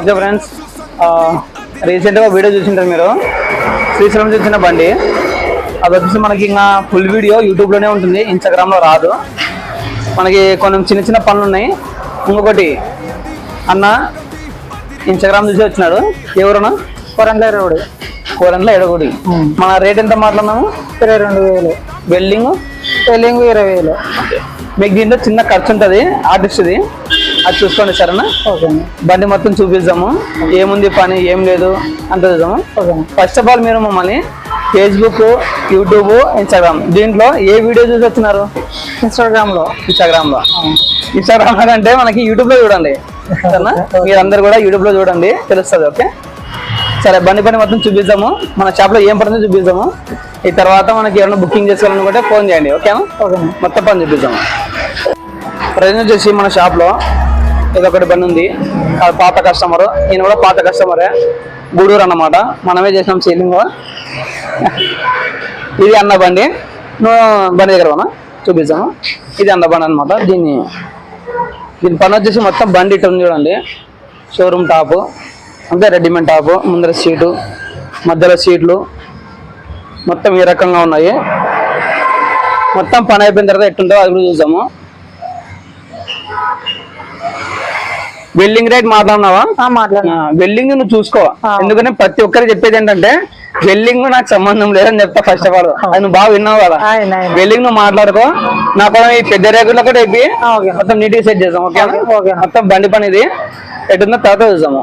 Okay friends రీసెంట్గా video చూసింటారు మీరు. శ్రీశైలం చూసిన బండి. అది వచ్చేసి మనకి ఇంకా ఫుల్ వీడియో యూట్యూబ్లోనే ఉంటుంది ఇన్స్టాగ్రామ్లో రాదు. మనకి కొన్ని చిన్న చిన్న పనులు ఉన్నాయి. ఇంకొకటి అన్న ఇన్స్టాగ్రామ్ చూసి వచ్చినాడు. ఎవరున్నా? కొరంట్ల రోడ్ కూరంలో ఎడగుడి మన రేట్ ఎంత మాట్లాడినాము? ఇరవై రెండు వేలు. వెల్డింగ్ పెళ్ళింగ్ ఇరవై వేలు. మీకు దీంట్లో చిన్న ఖర్చు ఉంటుంది ఆర్టిస్ట్ది అది చూసుకోండి సరేనా? బండి మొత్తం చూపిద్దాము. ఏముంది పని ఏం లేదు అంత చూద్దాము. ఫస్ట్ ఆఫ్ ఆల్ మీరు మమ్మల్ని ఫేస్బుక్ యూట్యూబ్ ఇన్స్టాగ్రామ్ దీంట్లో ఏ వీడియో చూసి వచ్చినారు? ఇన్స్టాగ్రామ్లో ఇన్స్టాగ్రామ్లో ఇన్స్టాగ్రామ్ అంటే మనకి యూట్యూబ్లో చూడండి. సరేనా? మీరందరూ కూడా యూట్యూబ్లో చూడండి. తెలుస్తుంది ఓకే? సరే బండి పని మొత్తం చూపిద్దాము. మన షాప్లో ఏం పడుతుందో చూపిద్దాము. ఈ తర్వాత మనకి ఏమైనా బుకింగ్ చేసుకోవాలనుకుంటే ఫోన్ చేయండి ఓకేనా మొత్తం పని చూపిద్దాము. ప్రజెంట్ వచ్చేసి మన షాప్లో ఇదొకటి బండి ఉంది. అది పాత కస్టమర్ ఈయన కూడా పాత కస్టమరే గూడూరు అన్నమాట. మనమే చేసినాం సీలింగ్ ఇది అన్న బండి. నువ్వు బండి దగ్గర ఉన్నా చూపిస్తాము ఇది అన్న బండి అనమాట దీన్ని దీని పని వచ్చేసి మొత్తం బండి ఇటు ఉంది చూడండి. Showroom top. అంతే రెడీమేడ్ టాపు ముందర సీటు మధ్యలో సీట్లు. మొత్తం ఈ రకంగా ఉన్నాయి. మొత్తం పని అయిపోయిన తర్వాత ఎట్టుందో అది కూడా చూద్దాము. వెల్డింగ్ రేట్ మాట్లాడినావా? మాట్లాడినా. వెల్డింగ్ నువ్వు చూసుకో. ఎందుకంటే ప్రతి ఒక్కరు చెప్పేది ఏంటంటే వెల్డింగ్ నాకు సంబంధం లేదని చెప్తా ఫస్ట్ ఆఫ్ ఆల్ అది నువ్వు బాగా విన్నావు కదా. వెల్డింగ్ నువ్వు మాట్లాడుకో. నాకు కూడా ఈ పెద్ద రేగుల్లో కూడా అయిపోయి. మొత్తం నీట్గా సెట్ చేద్దాం ఓకే. మొత్తం బండి పని ఇది. ఎటుందో తర్వాత చూద్దాము.